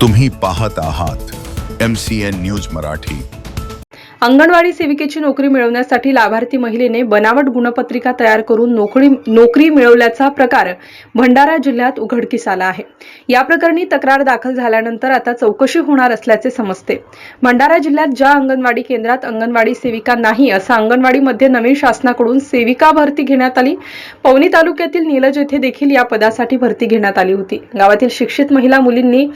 तुम्ही पाहत आहात M C N news Marathi. Anganwadi सेविकेची नोकरी मिळवण्यासाठी लाभार्थी महिलेने बनावट गुणपत्रिका तयार करून नोकरी नोकरी मिळवल्याचा प्रकार भंडारा जिल्ह्यात उघडकीस आला आहे. या प्रकरणी तक्रार दाखल झाल्यानंतर आता चौकशी होणार असल्याचे समजते. भंडारा जिल्ह्यात ज्या अंगणवाडी केंद्रात अंगणवाडी सेविका नाही असं अंगणवाडीमध्ये नवीन शासनाकडून सेविका भरती घेण्यात आली पवनी तालुक्यातील नीलज येथे देखील या पदासाठी भरती घेण्यात आली होती. गावातील शिक्षित महिला मुलींनी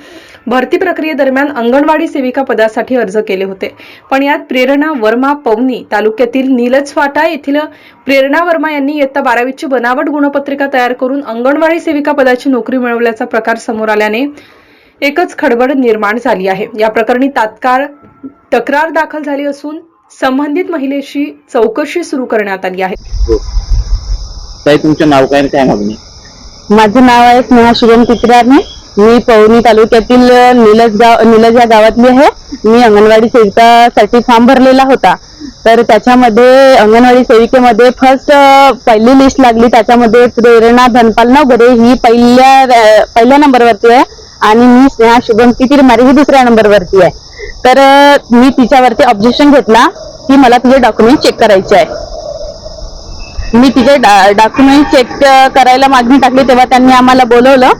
भरती प्रक्रियेदरम्यान अंगणवाडी सेविका पदासाठी अर्ज केले होते. पण यात प्रेरणा वर्मा पवनी तालुक्यातील नीलज फाटा येथील प्रेरणा वर्मा यांनी इयत्ता बारावीची बनावट गुणपत्रिका तयार करून अंगणवाडी सेविका पदाची नोकरी मिळवल्याचा प्रकार समोर आल्याने एकच खडबड निर्माण झाली आहे. या प्रकरणी तात्काळ तक्रार दाखल झाली असून संबंधित महिलेशी चौकशी सुरू करण्यात आली आहे. तुमचं नाव काय काय मागणी माझं नाव आहे स्नेहा शुभम तित्राने मी पवनी तालुक्यातील निलज गाव निलज या गावातली आहे. मी अंगणवाडी सेविकासाठी फॉर्म भरलेला होता. तर त्याच्यामध्ये अंगणवाडी सेविकेमध्ये फर्स्ट पहिली लिस्ट लागली. त्याच्यामध्ये प्रेरणा धनपाल नवगरे ही पहिल्या पहिल्या नंबरवरती आहे. आणि मी स्नेहा शुभम तिरमारे ही दुसऱ्या नंबरवरती आहे. तर मी तिच्यावरती ऑब्जेक्शन घेतला की मला तुझे डॉक्युमेंट चेक करायचे आहे. मी तिचे डॉक्युमेंट चेक करायला मागणी टाकली तेव्हा त्यांनी आम्हाला बोलवलं.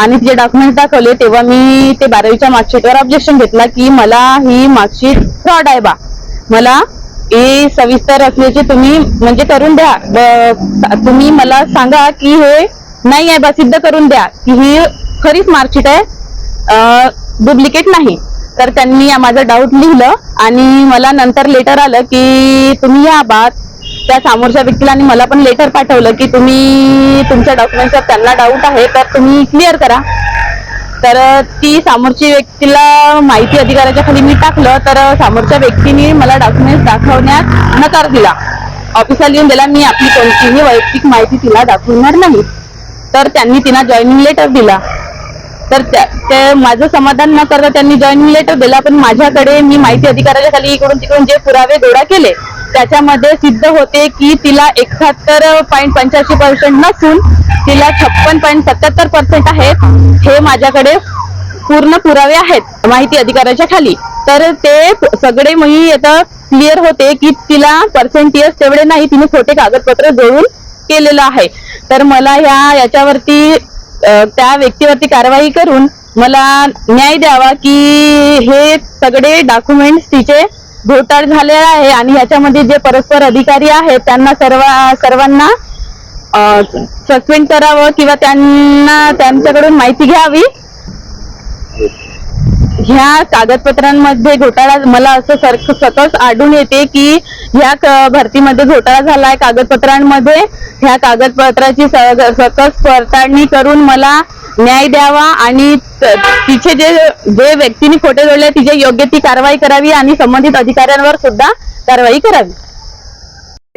आणि तिचे डॉक्युमेंट दाखवले तेव्हा मी ते बारावीच्या मार्कशीटवर ऑब्जेक्शन घेतला की मला ही मार्कशीट फ्रॉड आहे बा. मला हे सविस्तर असल्याचे तुम्ही म्हणजे करून द्या. तुम्ही मला सांगा की हे नाही आहे बा सिद्ध करून द्या. की ही खरीच मार्कशीट आहे डुप्लिकेट नाही. तर त्यांनी माझं डाऊट लिहिलं आणि मला नंतर लेटर आलं की तुम्ही या बा त्या समोरच्या व्यक्तीला आणि मला पण लेटर पाठवलं की तुम्ही तुमच्या डॉक्युमेंटचा त्यांना डाऊट आहे तर तुम्ही क्लिअर करा. तर ती समोरची व्यक्तीला माहिती अधिकाराच्या खाली मी टाकलं तर समोरच्या व्यक्तीने मला डॉक्युमेंट दाखवण्यात नकार दिला. ऑफिसला येऊन दिला मी आपली कोणतीही वैयक्तिक माहिती तिला दाखवणार नाही. तर त्यांनी तिला जॉईनिंग लेटर दिला. तर त्या- ते माझं समाधान न करता त्यांनी जॉईनिंग लेटर दिला पण माझ्याकडे मी माहिती अधिकाराच्या खाली इकडून तिकडून जे पुरावे गोळा केले त्याच्यामध्ये सिद्ध होते की तिला एकाहत्तर पॉईंट पंच्याऐंशी पर्सेंट नसून तिला छप्पन पॉईंट सत्याहत्तर पर्सेंट आहेत हे माझ्याकडे पूर्ण पुरावे आहेत माहिती अधिकाऱ्याच्या खाली. तर ते सगळे मी आता क्लिअर होते की तिला पर्सेंटेज तेवढे नाही तिने खोटे कागदपत्र जोडून केलेलं आहे. तर मला ह्या याच्यावरती त्या व्यक्तीवरती कारवाई करून मला न्याय द्यावा की हे सगळे डॉक्युमेंट्स तिचे घोटाळ झालेला आहे आणि ह्याच्यामध्ये जे परस्पर अधिकारी आहेत त्यांना सर्व सर्वांना सस्पेंड करावं किंवा त्यांना त्यांच्याकडून माहिती घ्यावी. ह्या कागदपत्रांमध्ये घोटाळा मला असं सर सतत आढळून येते की ह्या भरतीमध्ये घोटाळा झालाय कागदपत्रांमध्ये. ह्या कागदपत्राची सतत पडताळणी करून मला न्याय द्यावा आणि तिचे जे जे व्यक्तीने खोटे जोडले तिचे योग्य ती कारवाई करावी आणि संबंधित अधिकाऱ्यांवर सुद्धा कारवाई करावी.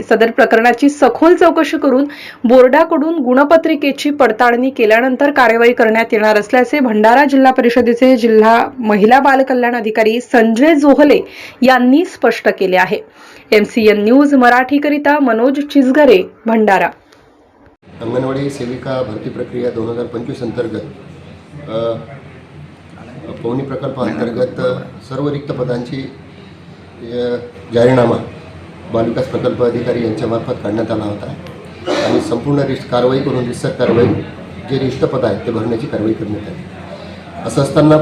सदर प्रकरणाची सखोल चौकशी करून बोर्डाकडून गुणपत्रिकेची पडताळणी केल्यानंतर कार्यवाही करण्यात येणार असल्याचे भंडारा जिल्हा परिषदेचे जिल्हा महिला बालकल्याण अधिकारी संजय जोहले यांनी स्पष्ट केले आहे. एमसीएन न्यूज मराठीकरिता मनोज चिजगरे भंडारा. अंगणवाडी सेविका भरती प्रक्रिया दोन हजार पंचवीस अंतर्गत पवनी प्रकल्पाअंतर्गत सर्व रिक्त पदांची जाहीरनामा बालविकास प्रकल्प अधिकारी यांच्यामार्फत काढण्यात आला होता. आणि संपूर्ण रिस्ट कारवाई करून रिस्टर कारवाई जे रिक्त पद आहेत ते भरण्याची कारवाई करण्यात आली. असं असताना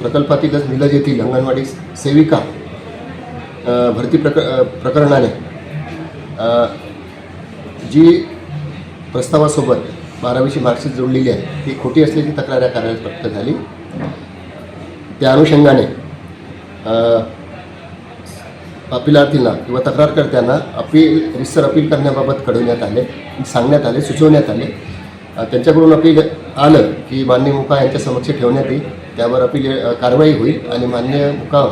प्रकल्पातीलच निलज येथील अंगणवाडी सेविका भरती प्रक प्रकरणाने जी प्रस्तावासोबत बारावीची मार्कशीट जोडलेली आहे ती खोटी असल्याची तक्रार या कार्यालयात प्राप्त झाली. त्या अनुषंगाने अपिलार्थींना किंवा तक्रारकर्त्यांना अपील रिसर अपील करण्याबाबत कळवण्यात आले सांगण्यात आले सुचवण्यात आले. त्यांच्याकडून अपील आलं की मान्य मुका यांच्या समक्ष ठेवण्यात येईल. त्यावर अपील कारवाई होईल आणि मान्य मुका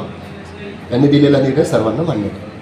यांनी दिलेला निर्णय सर्वांना मान्य करेल